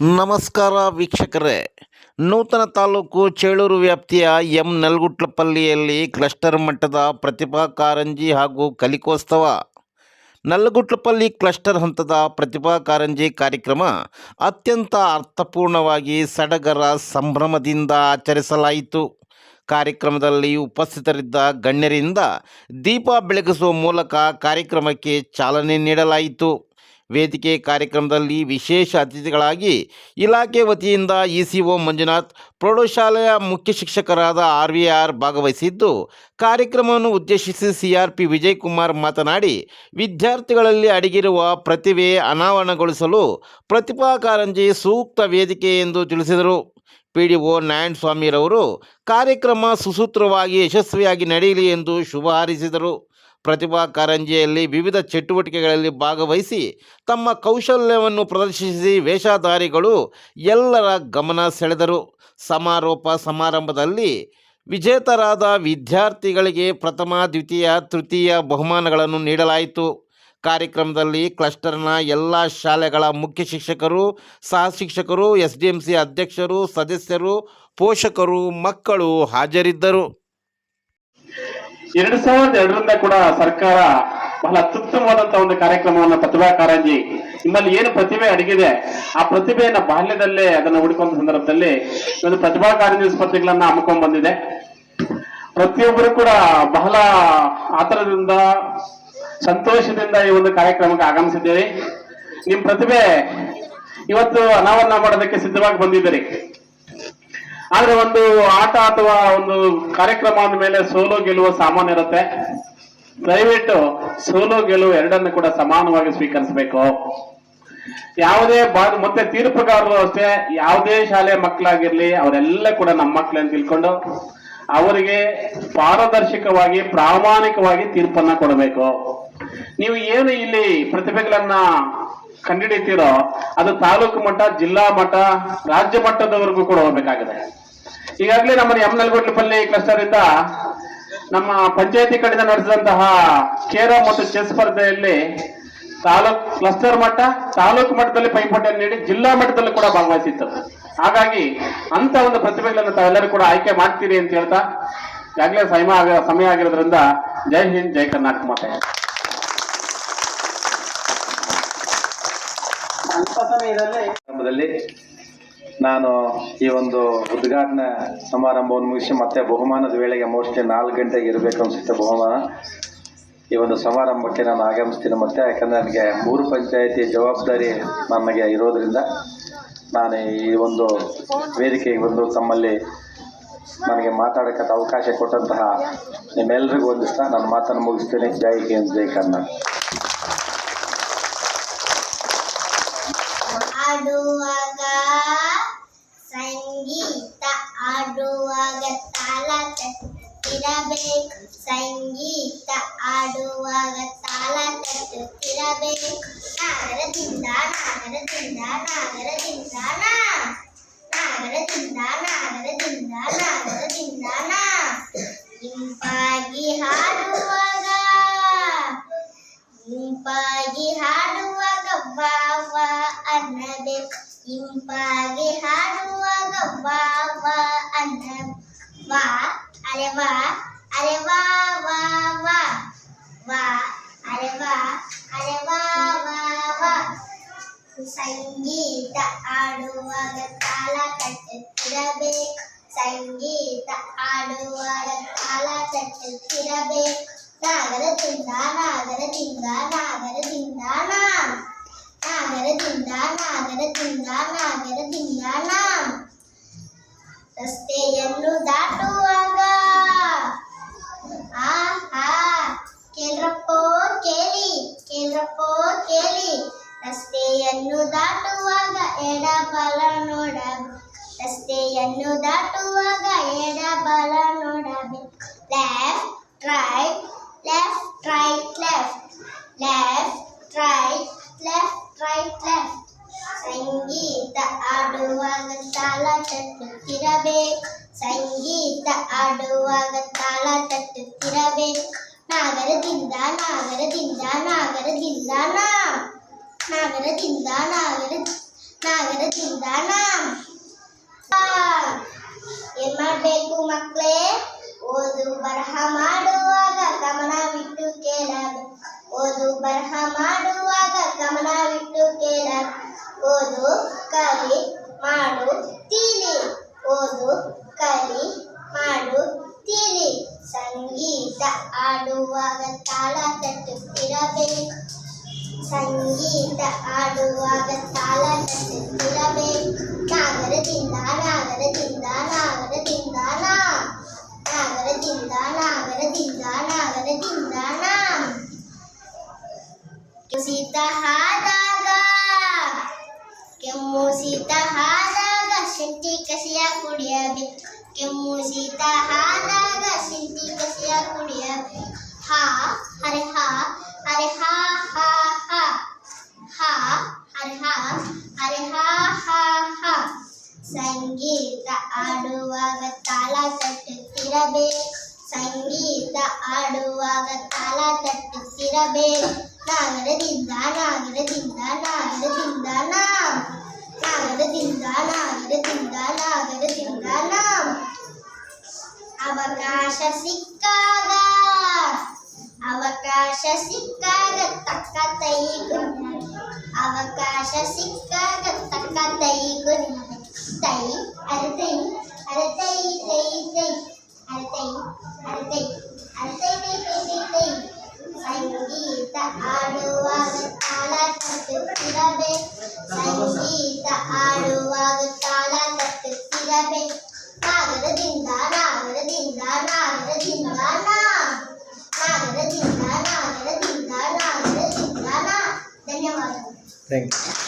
ನಮಸ್ಕಾರ ವೀಕ್ಷಕರೇ. ನೂತನ ತಾಲೂಕು ಚೇಳೂರು ವ್ಯಾಪ್ತಿಯ ಎಂ ನಲ್ಗುಟ್ಲಪಲ್ಲಿಯಲ್ಲಿ ಕ್ಲಸ್ಟರ್ ಮಟ್ಟದ ಪ್ರತಿಭಾ ಕಾರಂಜಿ ಹಾಗೂ ಕಲಿಕೋತ್ಸವ. ನಲ್ಗುಟ್ಲಪಲ್ಲಿ ಕ್ಲಸ್ಟರ್ ಹಂತದ ಪ್ರತಿಭಾ ಕಾರಂಜಿ ಕಾರ್ಯಕ್ರಮ ಅತ್ಯಂತ ಅರ್ಥಪೂರ್ಣವಾಗಿ ಸಡಗರ ಸಂಭ್ರಮದಿಂದ ಆಚರಿಸಲಾಯಿತು. ಕಾರ್ಯಕ್ರಮದಲ್ಲಿ ಉಪಸ್ಥಿತರಿದ್ದ ಗಣ್ಯರಿಂದ ದೀಪ ಬೆಳಗಿಸುವ ಮೂಲಕ ಕಾರ್ಯಕ್ರಮಕ್ಕೆ ಚಾಲನೆ ನೀಡಲಾಯಿತು. ವೇದಿಕೆ ಕಾರ್ಯಕ್ರಮದಲ್ಲಿ ವಿಶೇಷ ಅತಿಥಿಗಳಾಗಿ ಇಲಾಖೆ ವತಿಯಿಂದ ಇಸಿಒ ಮಂಜುನಾಥ್ ಪ್ರೌಢಶಾಲೆಯ ಮುಖ್ಯ ಶಿಕ್ಷಕರಾದ ಆರ್ ವಿ ಆರ್ ಭಾಗವಹಿಸಿದ್ದು, ಕಾರ್ಯಕ್ರಮವನ್ನು ಉದ್ದೇಶಿಸಿ ಸಿಆರ್ಪಿ ಆರ್ ಪಿ ವಿಜಯಕುಮಾರ್ ಮಾತನಾಡಿ, ವಿದ್ಯಾರ್ಥಿಗಳಲ್ಲಿ ಅಡಗಿರುವ ಪ್ರತಿಭೆ ಅನಾವರಣಗೊಳಿಸಲು ಪ್ರತಿಭಾ ಕಾರಂಜಿ ಸೂಕ್ತ ವೇದಿಕೆ ಎಂದು ತಿಳಿಸಿದರು. ಪಿ ಡಿ ಒ ನಾರಾಯಣ ಸ್ವಾಮಿರವರು ಕಾರ್ಯಕ್ರಮ ಸುಸೂತ್ರವಾಗಿ ಯಶಸ್ವಿಯಾಗಿ ನಡೆಯಲಿ ಎಂದು ಶುಭ ಹಾರೈಸಿದರು. ಪ್ರತಿಭಾ ಕಾರಂಜಿಯಲ್ಲಿ ವಿವಿಧ ಚಟುವಟಿಕೆಗಳಲ್ಲಿ ಭಾಗವಹಿಸಿ ತಮ್ಮ ಕೌಶಲ್ಯವನ್ನು ಪ್ರದರ್ಶಿಸಿ ವೇಷಧಾರಿಗಳು ಎಲ್ಲರ ಗಮನ ಸೆಳೆದರು. ಸಮಾರೋಪ ಸಮಾರಂಭದಲ್ಲಿ ವಿಜೇತರಾದ ವಿದ್ಯಾರ್ಥಿಗಳಿಗೆ ಪ್ರಥಮ, ದ್ವಿತೀಯ, ತೃತೀಯ ಬಹುಮಾನಗಳನ್ನು ನೀಡಲಾಯಿತು. ಕಾರ್ಯಕ್ರಮದಲ್ಲಿ ಕ್ಲಸ್ಟರ್ನ ಎಲ್ಲ ಶಾಲೆಗಳ ಮುಖ್ಯ ಶಿಕ್ಷಕರು ಸಹ ಶಿಕ್ಷಕರು ಎಸ್ ಡಿ ಎಂ ಸಿ ಅಧ್ಯಕ್ಷರು, ಸದಸ್ಯರು, ಪೋಷಕರು, ಮಕ್ಕಳು ಹಾಜರಿದ್ದರು. ಎರಡ್ ಸಾವಿರದ ಎರಡರಿಂದ ಕೂಡ ಸರ್ಕಾರ ಬಹಳ ಅತ್ಯುತ್ತಮವಾದಂತಹ ಒಂದು ಕಾರ್ಯಕ್ರಮವನ್ನ ಪ್ರತಿಭಾ ಕಾರಂಜಿ, ನಿಮ್ಮಲ್ಲಿ ಏನು ಪ್ರತಿಭೆ ಅಡಗಿದೆ, ಆ ಪ್ರತಿಭೆಯನ್ನ ಬಾಲ್ಯದಲ್ಲೇ ಅದನ್ನ ಹುಡುಕುವಂತ ಸಂದರ್ಭದಲ್ಲಿ ಒಂದು ಪ್ರತಿಭಾ ಕಾರಂಜಿ ಸ್ಪರ್ಧೆಗಳನ್ನ ಹಮ್ಮಿಕೊಂಡ್ ಬಂದಿದೆ. ಪ್ರತಿಯೊಬ್ಬರು ಕೂಡ ಬಹಳ ಆತರದಿಂದ, ಸಂತೋಷದಿಂದ ಈ ಒಂದು ಕಾರ್ಯಕ್ರಮಕ್ಕೆ ಆಗಮಿಸಿದ್ದೇವೆ ನಿಮ್ ಪ್ರತಿಭೆ ಇವತ್ತು ಅನಾವರಣ ಮಾಡೋದಕ್ಕೆ ಸಿದ್ಧವಾಗಿ ಬಂದಿದ್ದೀರಿ. ಆದ್ರೆ ಒಂದು ಆಟ ಅಥವಾ ಒಂದು ಕಾರ್ಯಕ್ರಮ ಅಂದ ಮೇಲೆ ಸೋಲೋ ಗೆಲುವು ಸಾಮಾನ್ಯ ಇರುತ್ತೆ. ದಯವಿಟ್ಟು ಸೋಲೋ ಗೆಲುವು ಎರಡನ್ನು ಕೂಡ ಸಮಾನವಾಗಿ ಸ್ವೀಕರಿಸಬೇಕು. ಯಾವುದೇ ಮತ್ತೆ ತೀರ್ಪುಗಾರರು ಅಷ್ಟೇ, ಯಾವುದೇ ಶಾಲೆ ಮಕ್ಕಳಾಗಿರ್ಲಿ, ಅವರೆಲ್ಲ ಕೂಡ ನಮ್ಮ ಮಕ್ಕಳನ್ನು ತಿಳ್ಕೊಂಡು ಅವರಿಗೆ ಪಾರದರ್ಶಕವಾಗಿ, ಪ್ರಾಮಾಣಿಕವಾಗಿ ತೀರ್ಪನ್ನ ಕೊಡಬೇಕು. ನೀವು ಏನು ಇಲ್ಲಿ ಪ್ರತಿಭೆಗಳನ್ನ ಕಂಡುಹಿಡಿತೀರೋ ಅದು ತಾಲೂಕು ಮಟ್ಟ, ಜಿಲ್ಲಾ ಮಟ್ಟ, ರಾಜ್ಯ ಮಟ್ಟದವರೆಗೂ ಕೂಡ ಹೋಗ್ಬೇಕಾಗಿದೆ. ಈಗಾಗಲೇ ನಮ್ಮ ಎಂ ನಲ್ಗೊಡ್ಲಪಲ್ಲಿ ಕ್ಲಸ್ಟರ್ ಇಂದ ನಮ್ಮ ಪಂಚಾಯತಿ ಕಡೆಯಿಂದ ನಡೆಸಿದಂತಹ ಕೇರೋ ಮತ್ತು ಚೆಸ್ ಸ್ಪರ್ಧೆಯಲ್ಲಿ ತಾಲೂಕ್ ಕ್ಲಸ್ಟರ್ ಮಟ್ಟ, ತಾಲೂಕು ಮಟ್ಟದಲ್ಲಿ ಪೈಪೋಟಿಯನ್ನು ನೀಡಿ ಜಿಲ್ಲಾ ಮಟ್ಟದಲ್ಲಿ ಕೂಡ ಭಾಗವಹಿಸಿತ್ತು. ಹಾಗಾಗಿ ಅಂತ ಒಂದು ಪ್ರತಿಭೆಗಳನ್ನು ತಾವೆಲ್ಲರೂ ಕೂಡ ಆಯ್ಕೆ ಮಾಡ್ತೀರಿ ಅಂತ ಹೇಳ್ತಾ, ಈಗಾಗಲೇ ಸಮಯ ಆಗ, ಸಮಯ ಆಗಿರೋದ್ರಿಂದ ಜೈ ಹಿಂದ್, ಜೈ ಕರ್ನಾಟಕ ಮಾತೆ. ಸಮಯದಲ್ಲಿ ನಾನು ಈ ಒಂದು ಉದ್ಘಾಟನಾ ಸಮಾರಂಭವನ್ನು ಮುಗಿಸಿ ಮತ್ತೆ ಬಹುಮಾನದ ವೇಳೆಗೆ ಮೋಸ್ಟ್ಲಿ ನಾಲ್ಕು ಗಂಟೆಗೆ ಇರಬೇಕು ಅನಿಸುತ್ತೆ ಬಹುಮಾನ. ಈ ಒಂದು ಸಮಾರಂಭಕ್ಕೆ ನಾನು ಆಗಮಿಸ್ತೀನಿ ಮತ್ತೆ, ಯಾಕಂದರೆ ನನಗೆ ಮೂರು ಪಂಚಾಯಿತಿ ಜವಾಬ್ದಾರಿ ನನಗೆ ಇರೋದರಿಂದ ನಾನು ಈ ಒಂದು ವೇದಿಕೆಗೆ ಬಂದು ತಮ್ಮಲ್ಲಿ ನನಗೆ ಮಾತಾಡೋಕ್ಕೆ ಅವಕಾಶ ಕೊಟ್ಟಂತಹ ನಿಮ್ಮೆಲ್ಲರಿಗೂ ಒಂದಿಸ್ತಾ ನನ್ನ ಮಾತನ್ನು ಮುಗಿಸ್ತೀನಿ. ಜೈ ಹಿಂದ್, ಜೈ ಕರ್ನಾಟಕ. ಆಡುವಾಗ ಸಂಗೀತ ಆಡುವಾಗ ತಾಳ ತಟ್ಟುತ್ತಿರಬೇಕು ಸಂಗೀತ ಆಡುವಾಗ ತಾಳ ತಟ್ಟುತ್ತಿರಬೇಕು ನಾಗರದಿಂದ ನಾಗರದಿಂದ ನಾಗರದಿಂದ ನಾ ನಾಗರದಿಂದ ನಾಗರದಿಂದ ನಾಗರದಿಂದ ನಾ ಇಂಪಾಗಿ ಹಾಡುವಾಗ ಇಂಪಾಗಿ ಹಾಡುವಾಗ ಬಾವ ಅನ್ನಬೇಕು ಇಂಪಾಗಿ ಹಾಡುವಾಗ ಬಾವ ಅನ್ನ ವಾ ಅರೆ ವಾ ಅರೆ ವಾ ವಾ ವಾ ವಾ ಅರೆ ವಾ ಅರೆ ವಾ ವಾ ವಾ ಸಂಗೀತ ಆಡುವಾಗ ತಾಳ ತಟ್ಟುತ್ತಿರಬೇಕು ಸಂಗೀತ ಆಡುವಾಗ ತಾಳ ತಟ್ಟುತ್ತಿರಬೇಕು ನಾಗರದಿಂದ ನಾಗರದಿಂದ ನಾಗರದಿಂದ ನಾ ನಾಗರದಿಂದ ನಾಗರದಿಂದ ನಾಗರದಿಂದ ನಾ ರಸ್ತೆಯನ್ನು ದಾಟುವಾಗ ಆಹಾ ಕೇಳ್ರಪ್ಪೋ ಕೇಳಿ ಕೇಳ್ರಪ್ಪೋ ಕೇಳಿ ರಸ್ತೆಯನ್ನು ದಾಟುವಾಗ ಎಡಬಲ ನೋಡಬೇಕು ರಸ್ತೆಯನ್ನು ದಾಟುವಾಗ ತಾಳ ತಟ್ಟುತ್ತಿರಬೇಕು ಸಂಗೀತ ಆಡುವಾಗ ತಾಳ ತಟ್ಟುತ್ತಿರಬೇಕು ನಾಗರದಿಂದ ನಾಗರದಿಂದ ನಾಗರದಿಂದ ನಾ ನಾಗರದಿಂದ ನಾಗರ ನಾಗರದಿಂದ ನಾಮ್ ಆ, ಏನ್ ಮಾಡ್ಬೇಕು ಮಕ್ಕಳೇ ಓದು ಬರಹ ಮಾಡುವಾಗ ಗಮನವಿಟ್ಟು ಕೇಳಬೇಕು ಓದು ಬರಹ ಮಾಡುವಾಗ ಗಮನವಿಟ್ಟು ಕೇಳಬೇಕು ಓದು ಕಲಿ ಮಾಡು ತಿಳಿ ಓದು ಕಲಿ ಮಾಡು ತಿಳಿ ಸಂಗೀತ ಆಡುವಾಗ ತಾಳ ತಟ್ಟುತ್ತಿರಬೇಕು ಸಂಗೀತ ಆಡುವಾಗ ತಾಳ ತಟ್ಟುತ್ತಿರಬೇಕು ನಾಗರದಿಂದ ನಾಗರದಿಂದ ನಾಗರದಿಂದ ನಾ ನಾಗರದಿಂದ ನಾಗರದಿಂದ ನಾಗರದಿಂದ ನಾ ಶೀತ ಹಾದಾಗ ಕೆಮ್ಮು ಶೀತ ಹಾದಾಗ ಶುಂಠಿ ಕಸಿಯ ಕುಡಿಯಬೇಕು ಕೆಮ್ಮು ಶೀತ ಹಾದಾಗ ಶುಂಠಿ ಕಸಿಯ ಕುಡಿಯಬೇಕು ಹಾ ಹರೆ ಹಾ ಹರೆ ಹಾ ಹಾ ಹಾ. ಹಾ ಹರೆ ಹಾ ಹರೆ ಹಾ ಹಾ ಹಾ. ಸಂಗೀತ ಆಡುವಾಗ ತಾಳ ತಟ್ಟುತ್ತಿರಬೇಕು ಸಂಗೀತ ಆಡುವಾಗ ತಾಳ ತಟ್ಟುತ್ತಿರಬೇಕು ನಾಗರದಿಂದ ನಾಗರದಿಂದ ನಾಗರದಿಂದ ನಾಮ್ ನಾಗರದಿಂದ ನಾಗರದಿಂದ ನಾಗರದಿಂದ ನಾಮ್ ಅವಕಾಶ ಸಿಕ್ಕಾಗ ಅವಕಾಶ ಸಿಕ್ಕಾಗ ತಕ್ಕ ತೈ ಗುಣ ಅವಕಾಶ ಸಿಕ್ಕಾಗ ತಕ್ಕ ತೈ ಗುಣ ತೈ ಅರತೈ ಅರತೈ Thanks.